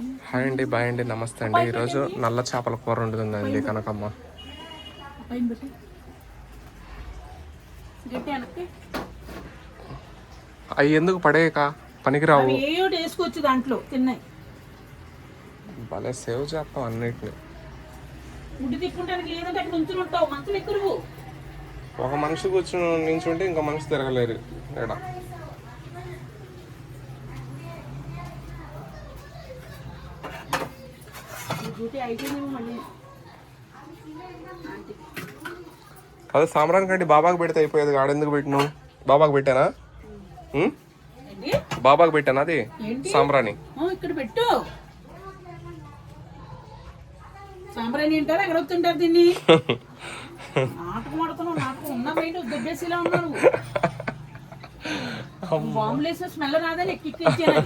Hi అండి bye అండి నమస్తే అండి. ఈరోజు నల్ల చేపల కూర వండుతుందండి కనకమ్మ. అవి ఎందుకు పడేయక? పనికిరావు. వేసుకోవచ్చు దాంట్లో తిన్నాయి. భలే సేవ్ చేస్తాం అన్నిటిని. గుడ్డి తిప్పుకుంటానికి లేదంటే అక్కడ ఉంచుని ఉంటావు మంచం ఎక్కువ నువ్వు. ఒక మనిషి కూర్చుని నించుంటే ఇంకో మనిషి తిరగలేరు. ఇక్కడ డ్యూటీ అయిపోయిందేమో మళ్ళీ. ఆంటీ. అదే సాంబ్రాన్ కంటే బాబాకి పెడితే అయిపోయేది. ఆడెందుకు పెట్టినావు? బాబాకి పెట్టానా? బాబాకి పెట్టానా అది? సాంబ్రాణి. ఇక్కడ పెట్టు. సాంబ్రాణి అంటారు ఎక్కడ వస్తుంటారు దీన్ని? నాటకం ఆడుతున్నావు నాటకం. ఉన్న బయట దుబ్బేసిలా ఉన్నావు బాంబులు వేసిన స్మెల్ రాదని ఎక్కిచ్చాను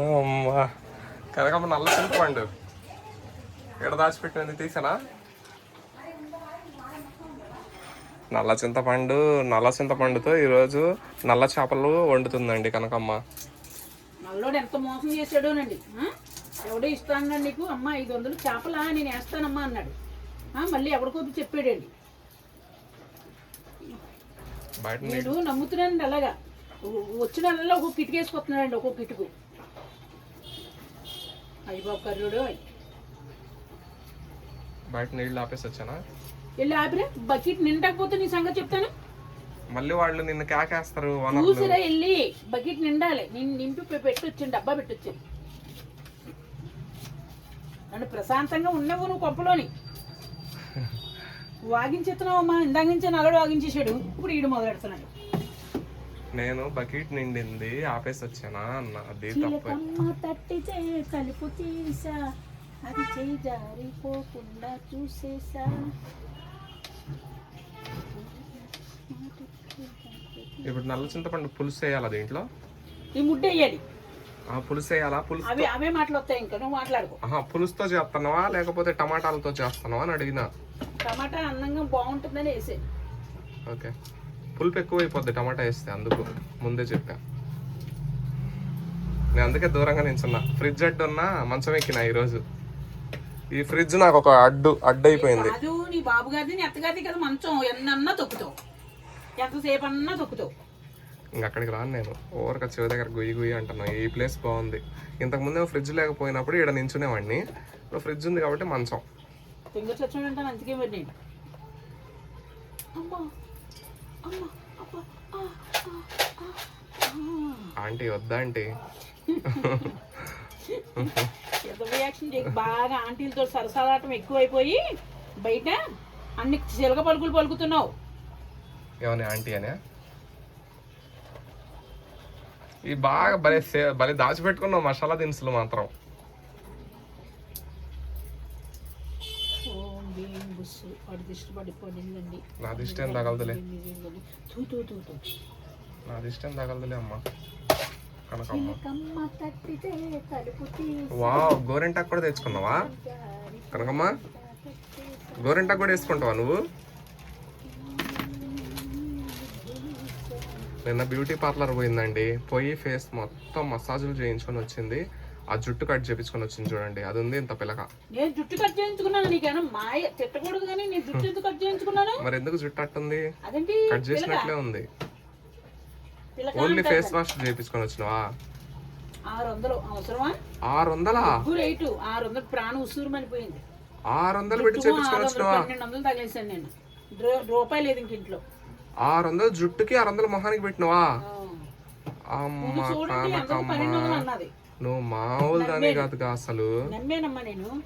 అమ్మా. కనకమ్మ నల్ల చింతపండు. ఇక్కడ దాచిపెట్టినది తీసానా? నల్ల చింతపండు నల్ల చింతపండుతో ఈరోజు నల్ల చేపలు వండుతుందండి కనకమ్మ. నల్లోడు ఎంత మోసం చేశాడోనండి? ఎవడో ఇస్తాను నీకు? అమ్మ ఐదు వందలు చేపలా? నేను వేస్తానమ్మా అన్నాడు. మళ్ళీ ఎవరికొద్దు చెప్పాడండి. నేను నమ్ముతున్నానండి అలాగా. వచ్చిన నెలలో ఒక్కొక్క కిటుకు వేసుకొస్తున్నాడండి ఒక్కొక్క కిటుకు అయ్యి బాబు కర్రుడు అయ్యి బయట నీళ్ళు ఆపేసి వచ్చానా? వెళ్ళి ఆపిరా. బకెట్ నిండకపోతే నీ సంగతి చెప్తాను. మళ్ళీ వాళ్ళు నిన్ను కేకేస్తారు చూసిరా వెళ్ళి బకెట్ నిండాలి. నేను నింపి పెట్టొచ్చాను డబ్బా పెట్టొచ్చాను. నన్ను ప్రశాంతంగా ఉండవు నువ్వు కొంపలోని. వాగించేస్తున్నావు అమ్మా ఇందాక నుంచే నల్లడు వాగించేసాడు ఇప్పుడు ఈడు మొదలెడుతున్నాడు. నేను బకెట్ నిండింది ఆపేసి వచ్చానా అన్న. అది తప్ప. తట్టితే కలుపు తీసా. అది చేయి జారిపోకుండా చూసేసా. ఇప్పుడు నల్ల చింతపండు పులుసు వేయాలా దీంట్లో? ఈ ముడ్డ వేయాలి. ఆ పులుసు వేయాలా? పులుసు అవి అవే మాటలు వస్తాయి ఇంకా నువ్వు మాట్లాడుకో. ఆహా పులుసుతో చేస్తున్నావా? లేకపోతే టమాటాలతో చేస్తున్నావా అని అడిగినా. టమాటా అందంగా బాగుంటుందని వేసే. ఓకే. పులుపు ఎక్కువ అయిపోద్ది టమాటా వేస్తే అందుకు ముందే చెప్పా. నేను అందుకే దూరంగా నించున్నా ఫ్రిడ్జ్ అడ్డు ఉన్నా మంచం ఎక్కిన ఈరోజు. ఈ ఫ్రిడ్జ్ నాకు ఒక అడ్డు అడ్డు అయిపోయింది నీ బాబు గారిది నీ అత్తగారిది కదా మంచం. ఎన్నన్నా తొక్కుతావు. ఎంతసేపు అన్నా తొక్కుతావు. ఇంక అక్కడికి రాను నేను. ఓవర్గా చెవి దగ్గర గుయ్యి గుయ్యి అంటున్నా. ఈ ప్లేస్ బాగుంది. ఇంతకు ముందే ఫ్రిడ్జ్ లేకపోయినప్పుడు ఇక్కడ నించునేవాడిని ఇప్పుడు ఫ్రిడ్జ్ ఉంది కాబట్టి మంచం. ఫింగర్ చచ్చిన అంటాను అందుకే మరి నేను. అమ్మా అమ్మా అబ్బా ఆ, ఆ, ఆ, ఆ. ఆంటీ వద్దా ఆంటీ? రియాక్షన్ బాగా ఆంటీలతో సరసాలాటం ఎక్కువైపోయి బయట అన్ని చిలక పలుకులు పలుకుతున్నావు. ఏమని ఆంటీ అనే? ఈ బాగా భలే సే- భలే దాచిపెట్టుకున్నావు మసాలా దినుసులు మాత్రం. నా దిష్టి తగలదులే? నా దిష్టి తగలదులే అమ్మ. కనకమ్మ. వా గోరింటాకు కూడా తెచ్చుకున్నావా? కనకమ్మ గోరింటాకు కూడా వేసుకుంటావా నువ్వు? నిన్న బ్యూటీ పార్లర్ పోయిందండి. పోయి ఫేస్ మొత్తం మసాజులు చేయించుకొని వచ్చింది. ఆ జుట్టు కట్ చేపించుకొని వచ్చింది చూడండి. అది ఉంది ఇంత పిల్లక నేను జుట్టు కట్ చేయించుకున్నాను. నీకేనా మాయ తిట్టకూడదు కానీ నేను జుట్టు ఎందుకు కట్ చేయించుకున్నాను? మరి ఎందుకు జుట్టు అట్టుంది? అదేంటి కట్ చేసినట్లే ఉంది. ఓన్లీ ఫేస్ వాష్ చేయించుకొని వచ్చినావా? ఆరు వందలు అవసరమా? ఆరు వందలా రేటు ఆరు వందలు ప్రాణం ఉసూరు మనిపోయింది ఆరు వందలు పెట్టి చేయించుకొని వచ్చినావా? పన్నెండు వందలు తగిలేసాను నేను. రూ- రూపాయి లేదు ఇంక ఇంట్లో. ఆరు వందలు జుట్టుకి ఆరు వందలు మొహానికి పెట్టినావా. అమ్మ కనకమ్మ. నువ్వు మామూలు దాని కాదుగా అసలు. నమ్మేనమ్మా నేను.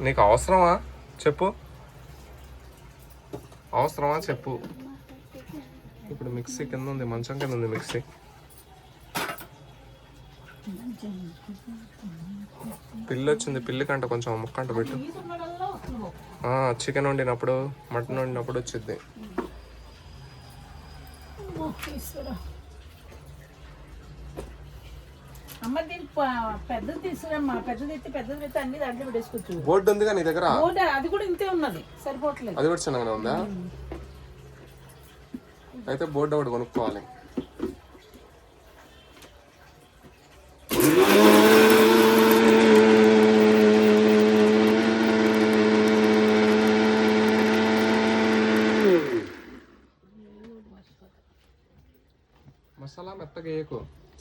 నీకు అవసరమా? చెప్పు. అవసరమా? చెప్పు. ఇప్పుడు మిక్సీ కింద ఉంది మంచం కింద ఉంది మిక్సీ. పిల్లి వచ్చింది పిల్లి కంట కొంచెం ముక్కంట పెట్టు. చికెన్ వండినప్పుడు మటన్ వండినప్పుడు వచ్చింది బోర్డు ఉందిగా నీ దగ్గర? అది కూడా ఇంతే ఉన్నది. సరిపోవట్లేదు. అది కూడా చిన్నగానే ఉందా? అయితే బోర్డు ఒకటి కొనుక్కోవాలి. మసాలా మెత్తగా వేయకు.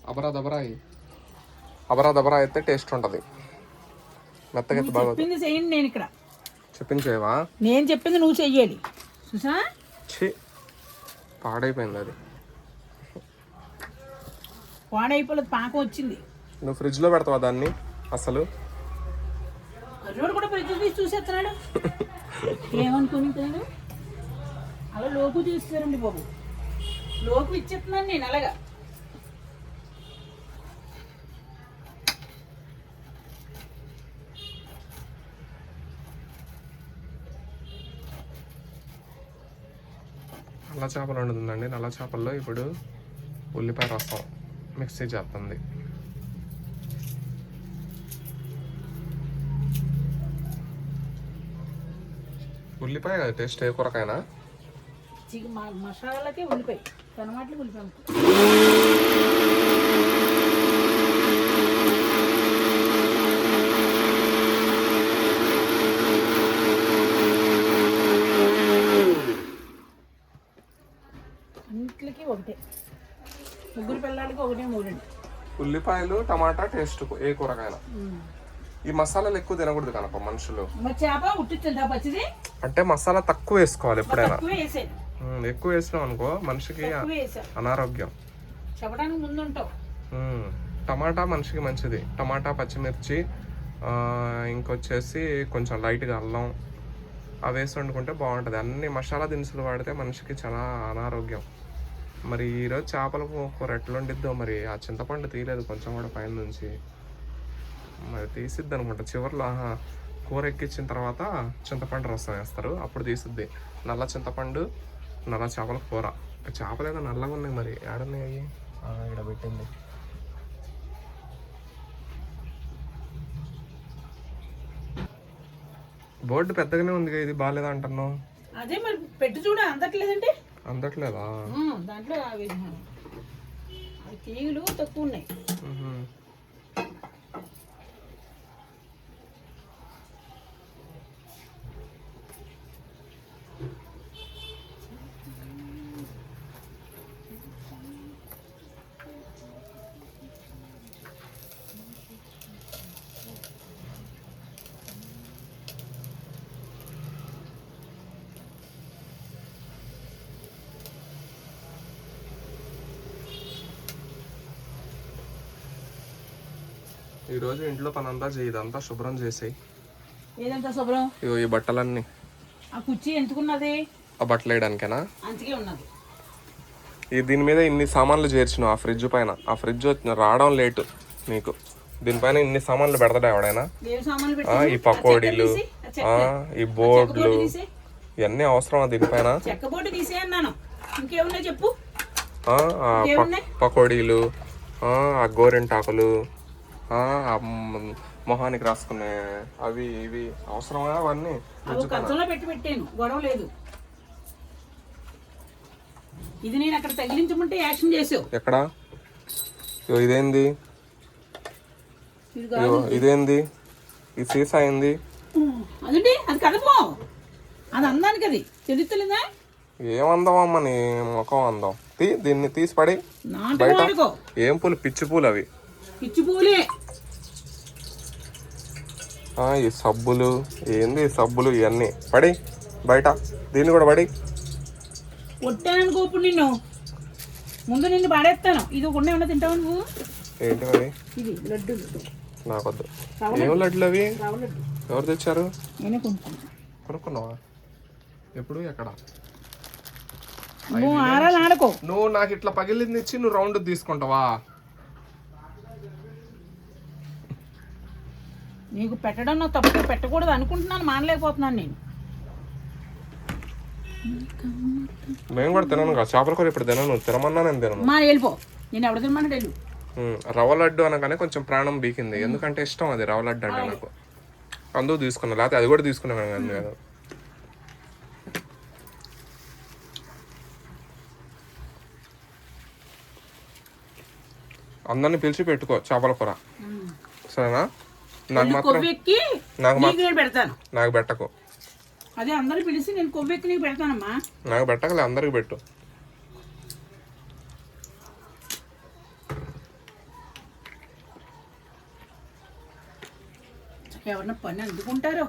అబరా దబరా అబరా దబరా అయితే టేస్ట్ ఉంటుంది. మెత్తగా అయితే బాగా చెప్పింది చేయండి నేను ఇక్కడ. చెప్పింది చేయవా? నేను చెప్పింది నువ్వు చెయ్యాలి. చూసా పాడైపోయింది అది. వాడైపోలేదు పాకం వచ్చింది. నువ్వు ఫ్రిడ్జ్లో పెడతావా దాన్ని? అసలు? కూడా ఫ్రిడ్జ్ తీసి చూసేస్తున్నాడు? ఏమనుకుని అలా లోపు చూస్తారండి బాబు. లోపు ఇచ్చేస్తున్నాను నేను అలాగా. నల్ల చేపలు వండుతుందండి. నల్ల చేపల్లో ఇప్పుడు ఉల్లిపాయ రసం మిక్సీ చేస్తుంది ఉల్లిపాయ టేస్ట్ ఏ కూరకైనా? మసాలాకే ఉల్లిపాయ. ఉల్లిపాయ అన్నిట్లకి ఒకటే ముగ్గురు పిల్లలకి ఒకటే మూడండి ఉల్లిపాయలు టమాటా టేస్ట్ ఏ కూరకైనా ఈ మసాలాలు ఎక్కువ తినకూడదు కనుక మనుషులు. అంటే మసాలా తక్కువ వేసుకోవాలి ఎప్పుడైనా. ఎక్కువ వేసినాం అనుకో మనిషికి అనారోగ్యం. టమాటా మనిషికి మంచిది. టమాటా పచ్చిమిర్చి ఇంకొచ్చేసి కొంచెం లైట్గా అల్లం. అవి వేసి వండుకుంటే బాగుంటుంది. అన్ని మసాలా దినుసులు వాడితే మనిషికి చాలా అనారోగ్యం. మరి ఈరోజు చేపల కూర ఎట్లా వండిద్దో మరి ఆ చింతపండు తీయలేదు కొంచెం కూడా పైన నుంచి. మరి తీసిద్ది అనుకుంటా చివరిలో ఆహా, కూర ఎక్కించిన తర్వాత చింతపండు రసం వేస్తారు. అప్పుడు తీసిద్ది. నల్ల చింతపండు నల్ల చేపల కూర. చేపలు ఏదో నల్లగా ఉన్నాయి మరి. ఏడున్నాయి అవి ఇక్కడ పెట్టింది. బోర్డు పెద్దగానే ఉంది ఇది బాగాలేదా అంటున్నావు అదే మరి పెట్టి చూడ అందట్లేదండి అందట్లేదా? దాంట్లో అవి తీగలు తక్కువ ఉన్నాయి. ఈరోజు ఇంట్లో పనంతా చేయి ఇదంతా శుభ్రం చేసేయి. ఏదంతా శుభ్రం? ఇగో ఈ బట్టలన్నీ. ఆ కుర్చీ ఎంచుకున్నది ఆ బట్టలు వేయడానికేనా? ఉన్నది. ఈ దీని మీద ఇన్ని సామాన్లు చేర్చినావు ఆ ఫ్రిడ్జ్ పైన. ఆ ఫ్రిడ్జ్ రావడం లేటు నీకు. దీనిపైన ఇన్ని సామాన్లు పెడతాడా ఎవడైనా? ఈ పకోడీలు ఆ, ఈ బోర్డులు ఇవన్నీ అవసరమా దీనిపైన పకోడీలు ఆ, గోరింటాకులు మొహానికి రాసుకునే అవి ఇవి అవసరమా అవన్నీ? అవి కంచంలో పెట్టి పెట్టాను. గొడవ లేదు. ఇది నేను అక్కడ తగిలించమంటే యాక్షన్ చేసావు. ఎక్కడా? ఇదేంది? ఇది ఇదేంది? ఈ సీసా ఏంది అదండి అది కదపో అది అందానికి అది. తెలుస్తలేదా ఏమందాం అమ్మ నీ ముఖం అందం? తీ దీన్ని తీసి పడి. ఏం పూలు? పిచ్చి పూలు అవి. ఈ సబ్బులు ఏంది సబ్బులు ఇవన్నీ? పడి బయట దీన్ని కూడా పడి. కొట్టాననుకో ఇప్పుడు నిన్ను. ముందు నిన్ను పాడేస్తాను. ఇది ఒకటి ఏమన్నా తింటావు నువ్వు? ఏంటి మరి? ఇది లడ్డూలు నాకొద్దు. ఏం లడ్లు అవి? లడ్డు. ఎవరు తెచ్చారు? నేనే కొనుక్కున్నాను కొనుక్కున్నావా? ఎప్పుడు? ఎక్కడ? నువ్వు ఆరాలు ఆడుకో. నువ్వు నాకు ఇట్లా పగిలింది ఇచ్చి నువ్వు రౌండ్ తీసుకుంటావా? నీకు పెట్టడం నా తప్పు పెట్టకూడదు అనుకుంటున్నాను మానలేకపోతున్నాను నేను. మేము కూడా తినను కదా. చేపల కూర ఇప్పుడు తినను. తినమన్నా నేను తినను. మా వెళ్ళిపో నేను ఎవడ తినమంటే వెళ్ళు. రవ్వ లడ్డు అనగానే కొంచెం ప్రాణం బీకింది. ఎందుకంటే ఇష్టం అది రవ్వ లడ్డు అంటే నాకు. అందుకు తీసుకున్నా. లేకపోతే అది కూడా తీసుకున్నాను కానీ నేను. అందరిని పిలిచి పెట్టుకో చేపల కూర. సరేనా? నాకు మాత్రం కొవ్వెక్కి నాకు పెడతాను. నాకు పెట్టకు. అదే అందరూ పిలిచి నేను కొవ్వెక్కి నీకు పెడతానమ్మా. నాకు పెట్టకలే అందరికి పెట్టు. ఎవరన్నా పని అందుకుంటారో?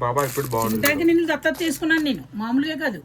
బాబా ఇప్పుడు బాగుంది నేను దత్తత తీసుకున్నాను నేను. మామూలుగా కాదు.